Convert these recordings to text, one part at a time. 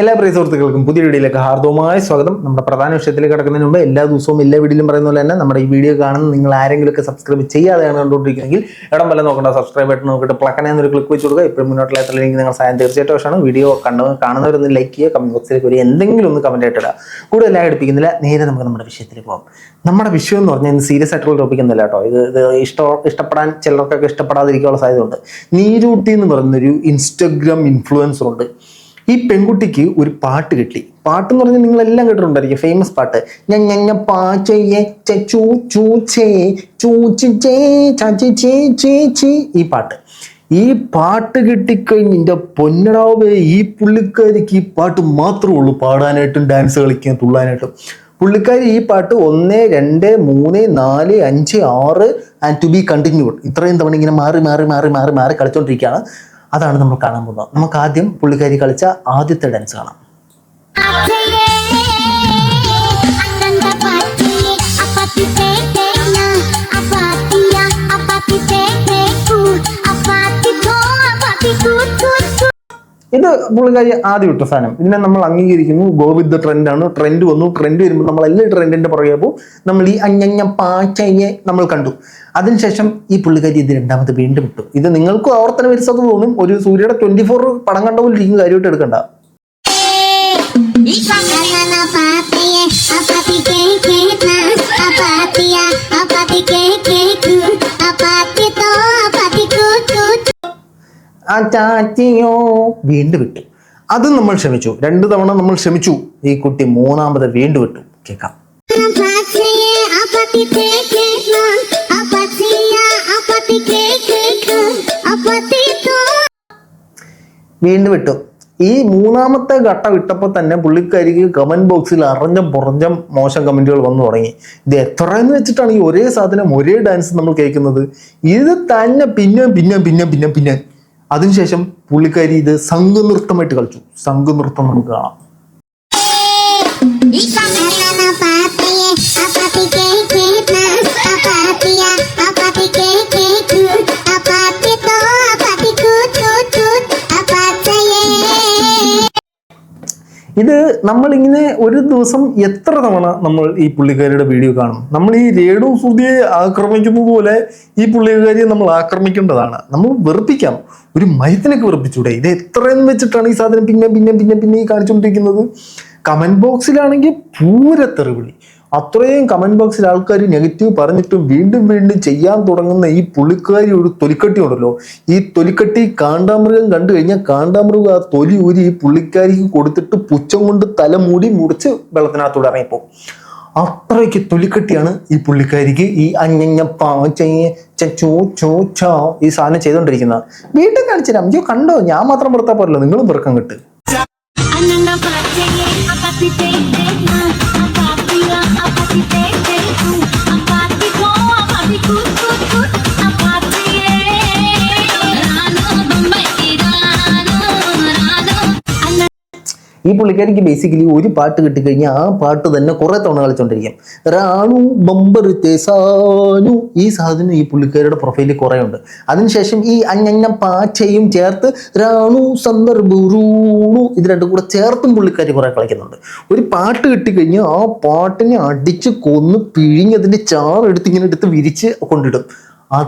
എല്ലാ പ്രിയ സുഹൃത്തുക്കൾക്കും പുതിയ വീഡിയോയിലേക്ക് ഹാർദവമായ സ്വാഗതം. നമ്മുടെ പ്രധാന വിഷയത്തിലേക്ക് കിടക്കുന്നതിന് മുമ്പ് എല്ലാ ദിവസവും എല്ലാ വീഡിയോയിലും പറയുന്ന പോലെ തന്നെ നമ്മുടെ ഈ വീഡിയോ കാണുന്ന നിങ്ങൾ ആരെങ്കിലുമൊക്കെ സബ്സ്ക്രൈബ് ചെയ്യാതെയാണ് കണ്ടുകൊണ്ടിരിക്കുന്നതെങ്കിൽ ഇടം വല്ല നോക്കണ്ട സബ്സ്ക്രൈബ് ബട്ടൺ നോക്കിയിട്ട് പ്ലക്കനെ ഒരു ക്ലിക്ക് വെച്ച് കൊടുക്കുക. ഇപ്പോഴും മുന്നോട്ടുള്ള ലിങ്ക് നിങ്ങൾ സാധനം തീർച്ചയായിട്ടും വശമാണ് വീഡിയോ കണ്ടു കാണുന്നവരൊന്ന് ലൈക്ക് ചെയ്യുക കമന്റ് ബോക്സിലേക്ക് ഒരു എന്തെങ്കിലും ഒന്ന് കമന്റ് ആയിട്ട് ഇടുക. കൂടുതൽ എടുപ്പിക്കുന്നില്ല നേരെ നമുക്ക് നമ്മുടെ വിഷയത്തിലേക്ക് പോകാം നമ്മുടെ വിഷയം എന്ന് പറഞ്ഞാൽ സീരിയസ് ആയിട്ടുള്ള ടോപ്പിക് ഒന്നുമില്ല കേട്ടോ. ഇത് ഇത് ഇഷ്ടം ഇഷ്ടപ്പെടാൻ ചിലർക്കൊക്കെ ഇഷ്ടപ്പെടാതിരിക്കാനുള്ള സാധ്യതയുണ്ട്. നീരൂട്ടി എന്ന് പറയുന്നൊരു ഇൻസ്റ്റഗ്രാം ഇൻഫ്ലുവൻസർ ഉണ്ട്. ഈ പെൺകുട്ടിക്ക് ഒരു പാട്ട് കിട്ടി. പാട്ട് എന്ന് പറഞ്ഞാൽ നിങ്ങളെല്ലാം കേട്ടിട്ടുണ്ടായിരിക്കും. ഫേമസ് പാട്ട്. ഞാൻ ഞങ്ങ പാച്ചയെ ചൂ ചൂ ചേ ചൂ ഈ പാട്ട്. ഈ പാട്ട് കിട്ടിക്കഴിഞ്ഞ് എന്റെ പൊന്നടാവേ ഈ പുള്ളിക്കാരിക്ക് ഈ പാട്ട് മാത്രമേ ഉള്ളൂ പാടാനായിട്ടും ഡാൻസ് കളിക്കാൻ തുള്ളാനായിട്ടും. പുള്ളിക്കാരി ഈ പാട്ട് ഒന്ന് രണ്ട് മൂന്ന് നാല് അഞ്ച് ആറ് ആൻഡ് ടു ബി കണ്ടിന്യൂഡ് ഇത്രയും തവണ ഇങ്ങനെ മാറി മാറി മാറി മാറി മാറി കളിച്ചുകൊണ്ടിരിക്കുകയാണ് അതാണ് നമ്മൾ കാണാൻ പോകുന്നത്. നമുക്ക് ആദ്യം പുള്ളിക്കാരി കളിച്ച ആദ്യത്തെ ഡാൻസ് കാണാം. Ananda ഇത് പുള്ളിക്കാരി ആദ്യം ഇട്ട സാധനം. ഇതിനെ നമ്മൾ അംഗീകരിക്കുന്നു ഗോ വിത്ത് ദ ട്രെൻഡാണ് ട്രെൻഡ് വന്നു. ട്രെൻഡ് വരുമ്പോൾ നമ്മൾ എല്ലാ ട്രെൻഡിന്റെ പുറകെ പോകും. നമ്മൾ ഈ അഞ്ഞഞ്ഞ പാച്ചയെ നമ്മൾ കണ്ടു. അതിനുശേഷം ഈ പുള്ളിക്കാരി ഇത് രണ്ടാമത് വീണ്ടും ഇട്ടു. ഇത് നിങ്ങൾക്ക് ആവർത്തന വരുന്നത് തോന്നും. ഒരു സൂര്യയുടെ ട്വന്റി ഫോർ പടം കണ്ട പോലെ ഇരിക്കും കാര്യമായിട്ട് എടുക്കണ്ട ആ ചാച്ചിയോ വീണ്ടും വിട്ടു. അതും നമ്മൾ ശ്രമിച്ചു രണ്ട് തവണ നമ്മൾ ശ്രമിച്ചു ഈ കുട്ടി മൂന്നാമത് വീണ്ടും വിട്ടു. കേൾക്കാം. വീണ്ടും വിട്ടു. ഈ മൂന്നാമത്തെ ഘട്ടം ഇട്ടപ്പോൾ തന്നെ പുള്ളിക്കാരിക്ക് കമന്റ് ബോക്സിൽ അറിഞ്ഞം പുറഞ്ഞം മോശം കമന്റുകൾ വന്നു തുടങ്ങി. ഇത് എത്ര എന്ന് വെച്ചിട്ടാണ് ഈ ഒരേ സാധനം ഒരേ ഡാൻസ് നമ്മൾ കേൾക്കുന്നത്? ഇത് തന്നെ പിന്നെ പിന്നെ പിന്നെ പിന്നെ പിന്നെ അതിനുശേഷം പുള്ളിക്കാരി ഇത് സംഘനൃത്തമായിട്ട് കളിച്ചു. സംഘനൃത്തം നമുക്ക് കാണാം. ഇത് നമ്മളിങ്ങനെ ഒരു ദിവസം എത്ര തവണ നമ്മൾ ഈ പുള്ളിക്കാരിയുടെ വീഡിയോ കാണും? നമ്മൾ ഈ രേണു സുധിയെ ആക്രമിക്കുന്നത് പോലെ ഈ പുള്ളിക്കാരിയെ നമ്മൾ ആക്രമിക്കേണ്ടതാണ്. നമ്മൾ വെറുപ്പിക്കാം. ഒരു മയത്തിനൊക്കെ വെറുപ്പിച്ചൂടെ. ഇത് എത്രയെന്ന് വെച്ചിട്ടാണ് ഈ സാധനം പിന്നെ പിന്നെ പിന്നെ പിന്നെ ഈ കാണിച്ചുകൊണ്ടിരിക്കുന്നത്? കമന്റ് ബോക്സിലാണെങ്കിൽ പൂര തെറിവിളി അത്രയും കമന്റ് ബോക്സിൽ ആൾക്കാർ നെഗറ്റീവ് പറഞ്ഞിട്ടും വീണ്ടും വീണ്ടും ചെയ്യാൻ തുടങ്ങുന്ന ഈ പുള്ളിക്കാരി ഒരു തൊലിക്കട്ടി ഉണ്ടല്ലോ. ഈ തൊലിക്കട്ടി കാണ്ടാമൃഗം കണ്ടു കഴിഞ്ഞാൽ കാണ്ടാമൃഗം ആ തൊലി ഊരി ഈ പുള്ളിക്കാരിക്ക് കൊടുത്തിട്ട് പുച്ഛം കൊണ്ട് തല മൂടി മുറിച്ച് വെള്ളത്തിനകത്തൂടെ ഇറങ്ങിപ്പോ അത്രയ്ക്ക് തൊലിക്കട്ടിയാണ് ഈ പുള്ളിക്കാരിക്ക് ഈ അഞ്ഞഞ്ഞ പാച്ചയെ ചോ ചോ ചോ ഈ സാധനം ചെയ്തുകൊണ്ടിരിക്കുന്നത്. വീട്ടിൽ കാണിച്ചു തരാം അയ്യോ കണ്ടോ? ഞാൻ മാത്രം പുറത്താ പോരല്ലോ. നിങ്ങളും പെറുക്കം കിട്ട് something, something, something. ഈ പുള്ളിക്കാരിക്ക് ബേസിക്കലി ഒരു പാട്ട് കിട്ടിക്കഴിഞ്ഞാൽ ആ പാട്ട് തന്നെ കുറെ തവണ കളിച്ചോണ്ടിരിക്കും. റാണു ബമ്പർ തേസാനു. ഈ സാധനം ഈ പുള്ളിക്കാരുടെ പ്രൊഫൈലിൽ കുറേ ഉണ്ട് അതിനുശേഷം ഈ അഞ്ഞഞ്ഞ പാച്ചയും ചേർത്ത് റാണു സന്ദർഭൂണു ഇത് രണ്ടും കൂടെ ചേർത്തും പുള്ളിക്കാരി കുറെ കളിക്കുന്നുണ്ട്. ഒരു പാട്ട് കിട്ടിക്കഴിഞ്ഞാൽ ആ പാട്ടിനെ അടിച്ച് കൊന്ന് പിഴിഞ്ഞതിന്റെ ചാറെടുത്ത് ഇങ്ങനെ എടുത്ത് വിരിച്ച് കൊണ്ടിടും. ആ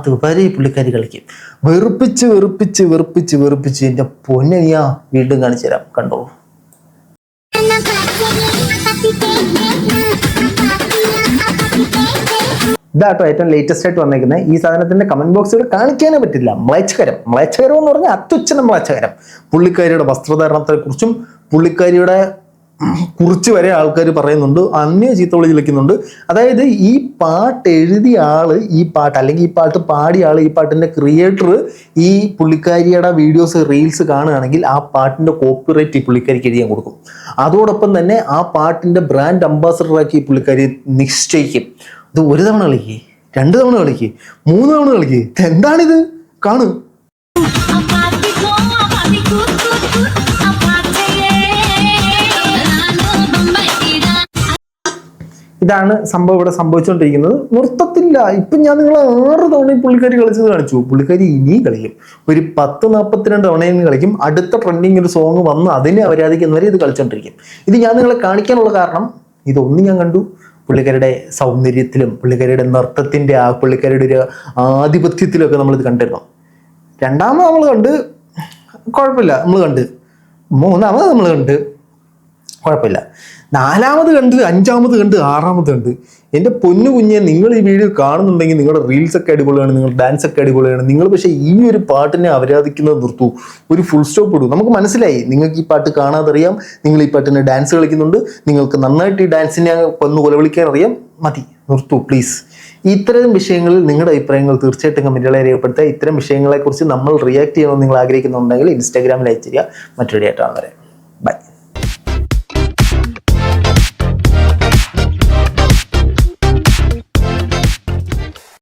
ഈ പുള്ളിക്കാരി കളിക്കും. വെറുപ്പിച്ച് വെറുപ്പിച്ച് വെറുപ്പിച്ച് വെറുപ്പിച്ച് എന്റെ പൊന്നനിയാ വീണ്ടും കാണിച്ചു തരാം കണ്ടോ ഇതാട്ടോ ഏറ്റവും ലേറ്റസ്റ്റ് ആയിട്ട് വന്നേക്കുന്നത് ഈ സാധനത്തിന്റെ കമന്റ് ബോക്സിൽ കാണിക്കാനേ പറ്റില്ല. മ്ലേച്ഛകരം. മ്ലേച്ഛകരം എന്ന് പറഞ്ഞാൽ അത്യുച്ഛനം മ്ലേച്ഛകരം. പുള്ളിക്കാരിയുടെ വസ്ത്രധാരണത്തെ കുറിച്ചും പുള്ളിക്കാരിയുടെ കുറിച്ച് വരെ ആൾക്കാർ പറയുന്നുണ്ട് അന്യ ചീത്ത വിളി വിളിക്കുന്നുണ്ട്. അതായത് ഈ പാട്ട് എഴുതിയ ആൾ ഈ പാട്ട് അല്ലെങ്കിൽ ഈ പാട്ട് പാടിയ ആൾ ഈ പാട്ടിന്റെ ക്രിയേറ്റർ ഈ പുള്ളിക്കാരിയുടെ വീഡിയോസ് റീൽസ് കാണുകയാണെങ്കിൽ ആ പാട്ടിന്റെ കോപ്പിറൈറ്റ് ഈ പുള്ളിക്കാരിക്ക് എഴുതിയാൻ കൊടുക്കും. അതോടൊപ്പം തന്നെ ആ പാട്ടിന്റെ ബ്രാൻഡ് അംബാസഡറാക്കി ഈ പുള്ളിക്കാരി നിശ്ചയിക്കും. ഇത് ഒരു തവണ കളിക്കേ രണ്ട് തവണ കളിക്കേ മൂന്ന് തവണ കളിക്കേ. എന്താണിത് കാണു. ഇതാണ് സംഭവം ഇവിടെ സംഭവിച്ചുകൊണ്ടിരിക്കുന്നത്. നിർത്തത്തില്ല ഇപ്പം ഞാൻ നിങ്ങൾ ആറ് തവണ പുള്ളിക്കാരി കളിച്ചത് കാണിച്ചു. പുള്ളിക്കാരി ഇനിയും കളിക്കും. ഒരു പത്ത് നാൽപ്പത്തിരണ്ട് തവണയും കളിക്കും. അടുത്ത ട്രെൻഡിങ് ഒരു സോങ് വന്ന് അതിനെ അവരാധിക്കുന്നവരെ ഇത് കളിച്ചുകൊണ്ടിരിക്കും ഇത് ഞാൻ നിങ്ങളെ കാണിക്കാനുള്ള കാരണം ഇതൊന്നും ഞാൻ കണ്ടു. പുള്ളിക്കാരുടെ സൗന്ദര്യത്തിലും പുള്ളിക്കാരുടെ നൃത്തത്തിന്റെ ആ പുള്ളിക്കാരുടെ ഒരു ആധിപത്യത്തിലൊക്കെ നമ്മളിത് കണ്ടിരുന്നു. രണ്ടാമത് നമ്മൾ കണ്ട് കുഴപ്പമില്ല. നമ്മൾ കണ്ട്. മൂന്നാമത് നമ്മൾ കണ്ട് കുഴപ്പമില്ല. നാലാമത് കണ്ട് അഞ്ചാമത് കണ്ട് ആറാമത് കണ്ട്. എന്റെ പൊന്നു കുഞ്ഞെ നിങ്ങൾ ഈ വീഡിയോ കാണുന്നുണ്ടെങ്കിൽ നിങ്ങളുടെ റീൽസ് ഒക്കെ അടിപൊളിയാണ് നിങ്ങളുടെ ഡാൻസ് ഒക്കെ അടിപൊളിയാണ്. നിങ്ങൾ പക്ഷേ ഈ ഒരു പാട്ടിനെ ആരാധിക്കുന്നത് നിർത്തു. ഒരു ഫുൾ സ്റ്റോപ്പ് ഇടൂ. നമുക്ക് മനസ്സിലായി നിങ്ങൾക്ക് ഈ പാട്ട് കാണാതറിയാം നിങ്ങൾ ഈ പാട്ടിനെ ഡാൻസ് കളിക്കുന്നുണ്ട് നിങ്ങൾക്ക് നന്നായിട്ട് ഈ ഡാൻസിനെ ഒന്ന് കൊലവിളിക്കാൻ അറിയാം മതി നിർത്തു പ്ലീസ് ഇത്തരം വിഷയങ്ങളിൽ നിങ്ങളുടെ അഭിപ്രായങ്ങൾ തീർച്ചയായിട്ടും കമന്റുകളെ രേഖപ്പെടുത്തുക. ഇത്തരം വിഷയങ്ങളെക്കുറിച്ച് നമ്മൾ റിയാക്ട് ചെയ്യണമെന്ന് നിങ്ങൾ ആഗ്രഹിക്കുന്നുണ്ടെങ്കിൽ ഇൻസ്റ്റാഗ്രാമിൽ അയച്ചിരിക്കുക മറ്റൊരു ഡേറ്റ് വരെ ബൈ